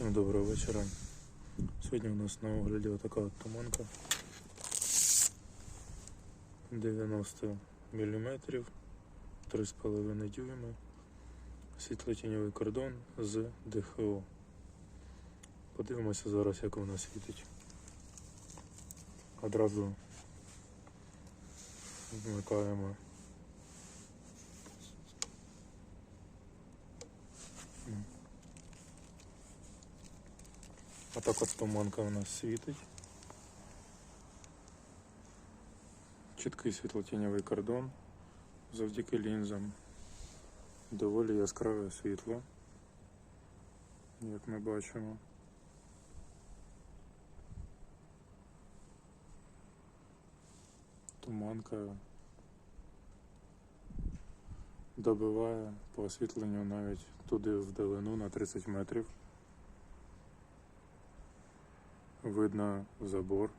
Всім доброго вечора. Сьогодні у нас на огляді отака от туманка 90 мм, 3,5 дюйми, світлотіньовий кордон з ДХО. Подивимося зараз, як вона світить. Одразу вмикаємо. А так от туманка у нас світить. Чіткий світлотіньовий кордон завдяки лінзам. Доволі яскраве світло, як ми бачимо. Туманка добиває по освітленню навіть туди вдалину на 30 метрів. Видно забор.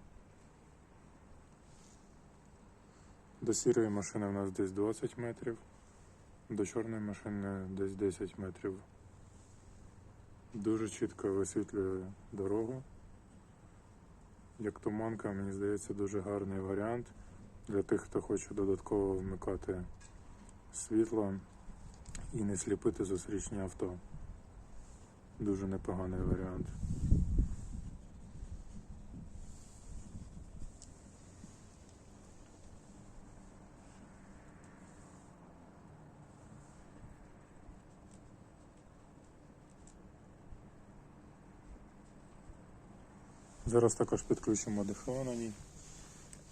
До сірої машини у нас десь 20 метрів, до чорної машини десь 10 метрів. Дуже чітко висвітлює дорогу. Як туманка, мені здається, дуже гарний варіант для тих, хто хоче додатково вмикати світло і не сліпити зустрічні авто. Дуже непоганий варіант. Зараз також підключимо ДХО на ній.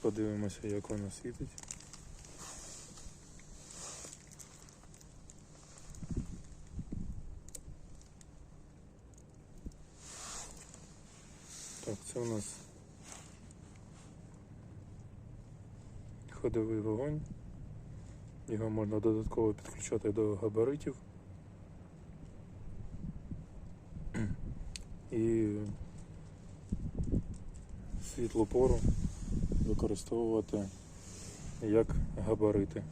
Подивимося, як вона світить. Так, це у нас ходовий вогонь. Його можна додатково підключати до габаритів. І світлопору використовувати як габарити.